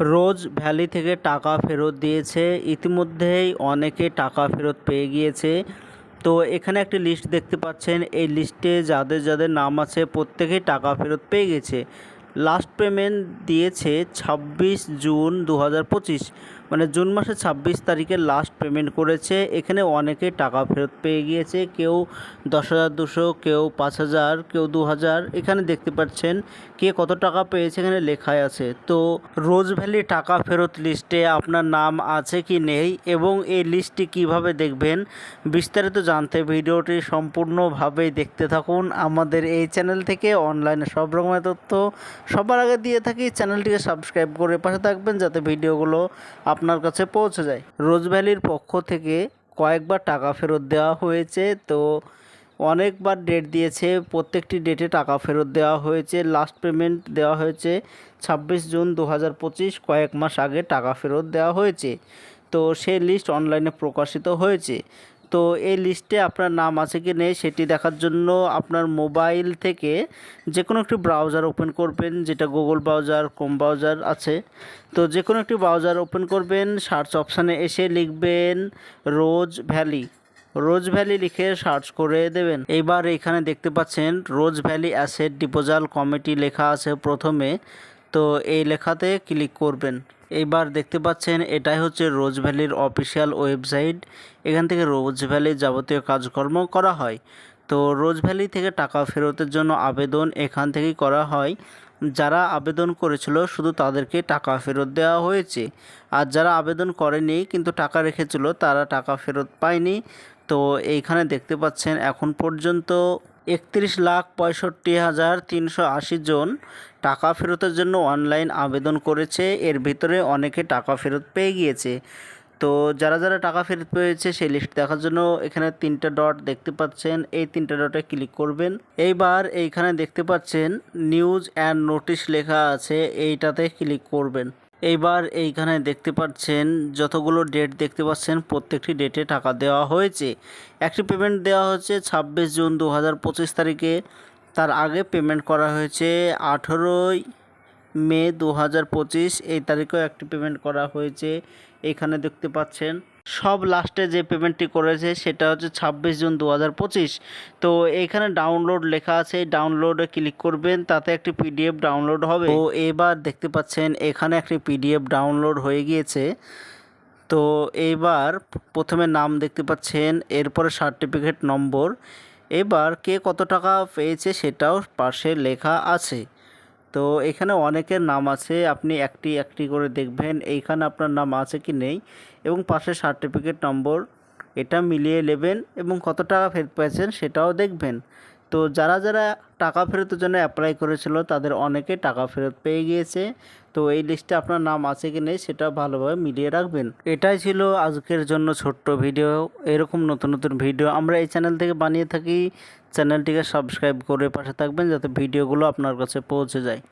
রোজ valley থেকে টাকা ফেরত দিয়েছে। ইতিমধ্যেই অনেকে টাকা ফেরত পেয়ে গিয়েছে। তো এখানে একটি লিস্ট দেখতে পাচ্ছেন। এই লিস্টে যাদের যাদের নাম আছে, প্রত্যেকেই টাকা ফেরত পেয়ে গেছে। লাস্ট পেমেন্ট দিয়েছে ছাব্বিশ জুন দু হাজার পঁচিশ। মানে জুন মাসের ছাব্বিশ তারিখে লাস্ট পেমেন্ট করেছে। এখানে অনেকে টাকা ফেরত পেয়ে গিয়েছে। কেউ দশ হাজার দুশো, কেউ পাঁচ হাজার, কেউ দু হাজার। এখানে দেখতে পাচ্ছেন কে কত টাকা পেয়েছে, এখানে লেখায় আছে। তো রোজ ভ্যালি টাকা ফেরত লিস্টে আপনার নাম আছে কি নেই এবং এই লিস্টটি কীভাবে দেখবেন, বিস্তারিত জানতে ভিডিওটি সম্পূর্ণভাবে দেখতে থাকুন। আমাদের এই চ্যানেল থেকে অনলাইনে সব রকমের তথ্য সবার আগে দিয়ে থাকি। চ্যানেলটিকে সাবস্ক্রাইব করে পাশে থাকবেন, যাতে ভিডিওগুলো আপনার কাছে পৌঁছে যায়। রোজ ভ্যালির পক্ষ থেকে কয়েকবার টাকা ফেরত দেওয়া হয়েছে, তো অনেকবার ডেট দিয়েছে, প্রত্যেকটি ডেটে টাকা ফেরত দেওয়া হয়েছে লাস্ট পেমেন্ট দেওয়া হয়েছে ছাব্বিশ জুন দু হাজার পঁচিশ, কয়েক মাস আগে টাকা ফেরত দেওয়া হয়েছে। তো সেই লিস্ট অনলাইনে প্রকাশিত হয়েছে। তো এই লিস্টে আপনার নাম আছে কি নেই সেটি দেখার জন্য আপনার মোবাইল থেকে যে কোনো একটি ব্রাউজার ওপেন করবেন, যেটা গুগল ব্রাউজার ক্রোম ব্রাউজার আছে। তো যে কোনো একটি ব্রাউজার ওপেন করবেন সার্চ অপশানে এসে লিখবেন রোজ ভ্যালি রোজ ভ্যালি লিখে সার্চ করে দেবেন। এইবার এখানে দেখতে পাচ্ছেন Rose Valley asset disposal committee লেখা আছে প্রথমে। তো এই লেখাতে ক্লিক করবেন। এইবার দেখতে পাচ্ছেন এটাই হচ্ছে রোজ ভ্যালির অফিসিয়াল ওয়েবসাইট। এখান থেকে রোজ ভ্যালির যাবতীয় কাজকর্ম করা হয়। তো রোজ ভ্যালি থেকে টাকা ফেরতের জন্য আবেদন এখান থেকেই করা হয়। যারা আবেদন করেছিল শুধু তাদেরকে টাকা ফেরত দেওয়া হয়েছে। আর যারা আবেদন করেনি কিন্তু টাকা রেখেছিল তারা টাকা ফেরত পায়নি। তো এইখানে দেখতে পাচ্ছেন এখন পর্যন্ত একত্রিশ লাখ পঁয়ষট্টি হাজার তিনশো আশি জন টাকা ফেরতের জন্য অনলাইন আবেদন করেছে। এর ভিতরে অনেকে টাকা ফেরত পেয়ে গিয়েছে। তো যারা যারা টাকা ফেরত পেয়েছে, সেই লিস্ট দেখার জন্য এখানে তিনটা ডট দেখতে পাচ্ছেন। এই তিনটা ডটে ক্লিক করবেন। এইবার এইখানে দেখতে পাচ্ছেন নিউজ অ্যান্ড নোটিশ লেখা আছে। এইটাতে ক্লিক করবেন। এইবার এইখানে দেখতে পাচ্ছেন, যতগুলো ডেট দেখতে পাচ্ছেন, প্রত্যেকটি ডেটে টাকা দেওয়া হয়েছে। একটি পেমেন্ট দেওয়া হয়েছে ছাব্বিশ জুন দু হাজার পঁচিশ তারিখে। তার আগে পেমেন্ট করা হয়েছে আঠেরোই মে দু হাজার পঁচিশ। এই তারিখেও একটি পেমেন্ট করা হয়েছে। এখানে দেখতে পাচ্ছেন সব লাস্টে যে পেমেন্টটি করেছে সেটা হচ্ছে ছাব্বিশ জুন দু হাজার পঁচিশ। তো এখানে ডাউনলোড লেখা আছে ডাউনলোডে ক্লিক করবেন, তাতে একটি পিডিএফ ডাউনলোড হবে। তো এবার দেখতে পাচ্ছেন, এখানে একটি পিডিএফ ডাউনলোড হয়ে গিয়েছে। তো এইবার প্রথমে নাম দেখতে পাচ্ছেন, এরপরে সার্টিফিকেট নম্বর। এবার কে কত টাকা পেয়েছে সেটাও পাশে লেখা আছে। তো এখানে অনেকের নাম আছে, আপনি একটি একটি করে দেখবেন এইখানে আপনার নাম আছে কি নেই এবং পাশে সার্টিফিকেট নম্বর এটা মিলিয়ে নেবেন এবং কত টাকা ফেরত পেয়েছেন সেটাও দেখবেন। তো যারা যারা টাকা ফেরতের জন্য অ্যাপ্লাই করেছিল তাদের অনেকে টাকা ফেরত পেয়ে গিয়েছে। তো এই লিস্টে আপনার নাম আছে কি নেই সেটা ভালোভাবে মিলিয়ে রাখবেন। এটাই ছিল আজকের জন্য ছোট্ট ভিডিও। এরকম নতুন নতুন ভিডিও আমরা এই চ্যানেল থেকে বানিয়ে থাকি। চ্যানেলটিকে সাবস্ক্রাইব করে পাশে থাকবেন যাতে ভিডিওগুলো আপনার কাছে পৌঁছে যায়।